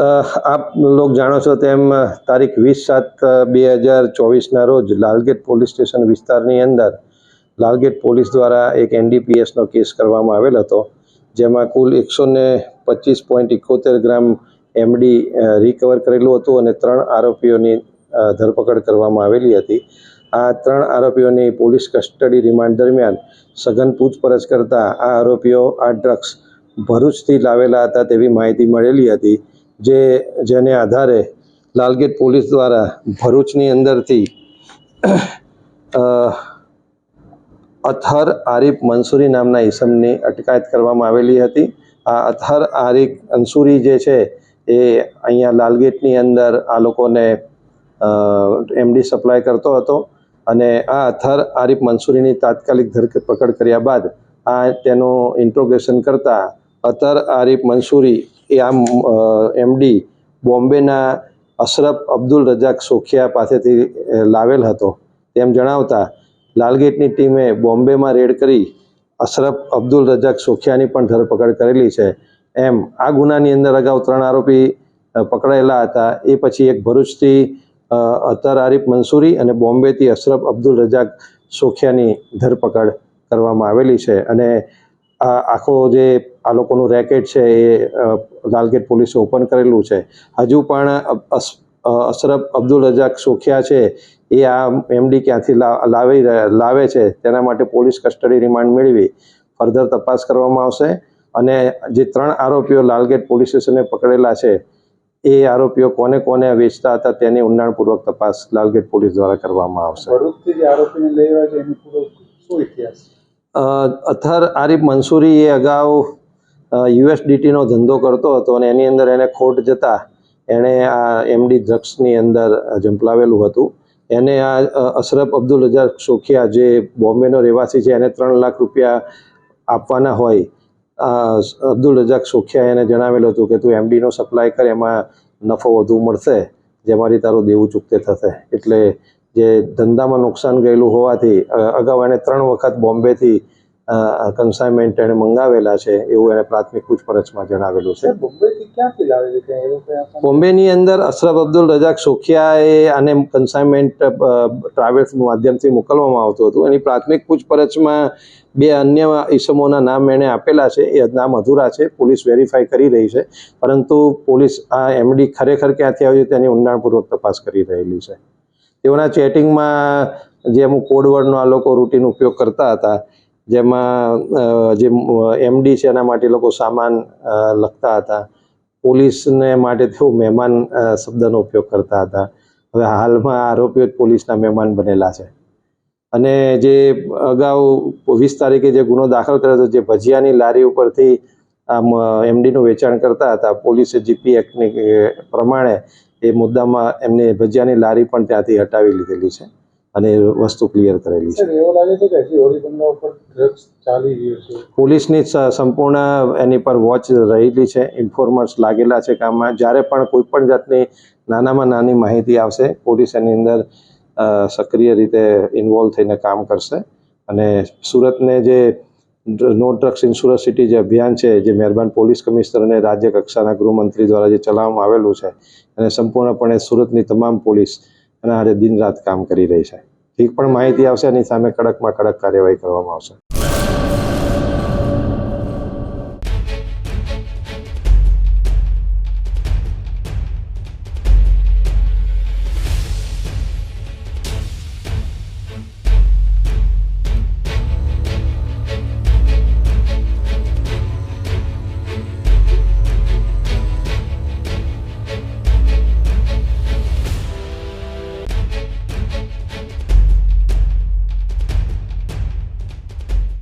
આપ લોક જાણો છો તેમ તારીખ વીસ સાત બે હજાર ચોવીસના રોજ લાલગેટ પોલીસ સ્ટેશન વિસ્તારની અંદર લાલગેટ પોલીસ દ્વારા એક એનડીપીએસનો કેસ કરવામાં આવેલ હતો, જેમાં કુલ એકસો ને પચીસ પોઈન્ટ ઇકોતેર ગ્રામ એમડી રિકવર કરેલું હતું અને ત્રણ આરોપીઓની ધરપકડ કરવામાં આવેલી હતી. આ ત્રણ આરોપીઓની પોલીસ કસ્ટડી રિમાન્ડ દરમિયાન સઘન પૂછપરછ કરતા આ આરોપીઓ આ ડ્રગ્સ ભરૂચથી લાવેલા હતા તેવી માહિતી મળેલી હતી. જે જેને આધારે લાલગેટ પોલીસ દ્વારા ભરૂચની અંદરથી અથર આરિફ મંસૂરી નામના ઈસમની અટકાયત કરવામાં આવેલી હતી. આ અથર આરિફ અંસુરી જે છે, એ અહીંયા લાલગેટની અંદર આ લોકોને એમડી સપ્લાય કરતો હતો અને આ અથર આરિફ મંસૂરીની તાત્કાલિક ધરપકડ કર્યા બાદ આ તેનું ઇન્ટ્રોગેશન કરતા, અથર આરિફ મંસૂરી એ આમ એમડી બોમ્બેના અશરફ અબ્દુલ રજાક સોખિયા પાસેથી લાવેલ હતો. તેમ જણાવતા લાલગેટની ટીમે બોમ્બેમાં રેડ કરી અશરફ અબ્દુલ રજાક સોખિયાની પણ ધરપકડ કરેલી છે. એમ આ ગુનાની અંદર અગાઉ ત્રણ આરોપી પકડાયેલા હતા. એ પછી એક ભરૂચથી અતર આરિફ મંસૂરી અને બોમ્બેથી અશરફ અબ્દુલ રજાક સોખિયાની ધરપકડ કરવામાં આવેલી છે. અને આખો જે આ લોકોનું રેકેટ છે એ લાલગેટ પોલીસે ઓપન કરેલું છે. હજુ પણ અસ- અશરફ અબ્દુલ રજાક સોખિયા છે એ આ એમડી ક્યાંથી લાવી લાવે છે તેના માટે પોલીસ કસ્ટડી રિમાન્ડ મેળવી. ફર્ધર તપાસ કરવામાં આવશે અને જે ત્રણ આરોપીઓ લાલગેટ પોલીસ સ્ટેશને પકડેલા છે એ આરોપીઓ કોને કોને વેચતા હતા તેની ઊંડાણપૂર્વક તપાસ લાલગેટ પોલીસ દ્વારા કરવામાં આવશે. આરોપીને લઈ આવ્યા છે એની પૂરો શું ઇતિહાસ અથર આરિફ મંસૂરી એ અગાઉ યુએસડીટીનો ધંધો કરતો હતો અને એની અંદર એને ખોટ જતા એણે આ એમડી ડ્રગ્સની અંદર ઝંપલાવેલું હતું. એને આ અશરફ અબ્દુલ રજાક સોખિયા જે બોમ્બેનો રહેવાસી છે એને ત્રણ લાખ રૂપિયા આપવાના હોય અબ્દુલ રજાક સોખિયા એને જણાવેલું હતું કે તું એમડીનો સપ્લાય કર, એમાં નફો વધુ મળશે જેમાંથી તારું દેવું ચૂકતે થશે. એટલે જે ધંધામાં નુકસાન ગયેલું હોવાથી અગાઉ એણે ત્રણ વખત બોમ્બેથી કન્સાઇનમેન્ટ એણે મંગાવેલા છે એવું એણે પ્રાથમિક પૂછપરછમાં જણાવેલું છે. બોમ્બેની અંદર અશરફ અબ્દુલ રજાક સોખિયાએ આને કન્સાઇનમેન્ટ ટ્રાવેલ્સ માધ્યમથી મોકલવામાં આવતું હતું. એની પ્રાથમિક પૂછપરછમાં બે અન્ય ઈસમોના નામ એણે આપેલા છે. એ નામ અધૂરા છે. પોલીસ વેરીફાઈ કરી રહી છે. પરંતુ પોલીસ આ એમડી ખરેખર ક્યાંથી આવ્યું છે તેની ઊંડાણપૂર્વક તપાસ કરી રહેલી છે. તેઓના ચેટિંગમાં જે અમુક કોડવર્ડનો આ લોકો રૂટીન ઉપયોગ કરતા હતા જેમાં જે એમડી છે એના માટે લોકો સામાન લખતા હતા. પોલીસને માટે તેઓ મહેમાન શબ્દનો ઉપયોગ કરતા હતા. હવે હાલમાં આરોપીઓ જ પોલીસના મહેમાન બનેલા છે. અને જે અગાઉ વીસ તારીખે જે ગુનો દાખલ કર્યો હતો, જે ભજીયાની લારી ઉપરથી, આમ એમડીનું વેચાણ કરતા હતા, પોલીસે જીપી એક્ટની પ્રમાણે એ મુદ્દામાં એમની ભજીયાની લારી પણ ત્યાંથી હટાવી લીધેલી છે. અને વસ્તુ ક્લિયર કરેલી છે. એવું લાગે છે કે હોળી બંગલા ઉપર ડ્રગ્સ ચાલી રહ્યું છે? પોલીસની સંપૂર્ણ એની પર વોચ રહેલી છે ઇન્ફોર્મર્સ લાગેલા છે કામમાં. જ્યારે પણ કોઈ પણ જાતની નાનામાં નાની માહિતી આવશે પોલીસ એની અંદર સક્રિય રીતે ઇન્વોલ્વ થઈને કામ કરશે. અને સુરતને જે નો ડ્રગ્સ ઇન્સ્યોરન્સ સિટી જે અભિયાન છે જે મહેરબાન પોલીસ કમિશનર અને રાજ્ય કક્ષાના ગૃહમંત્રી દ્વારા જે ચલાવવામાં આવેલું છે અને સંપૂર્ણપણે સુરતની તમામ પોલીસ અને આજે દિન રાત કામ કરી રહી છે. ઠીક, પણ માહિતી આવશે એની સામે કડકમાં કડક કાર્યવાહી કરવામાં આવશે.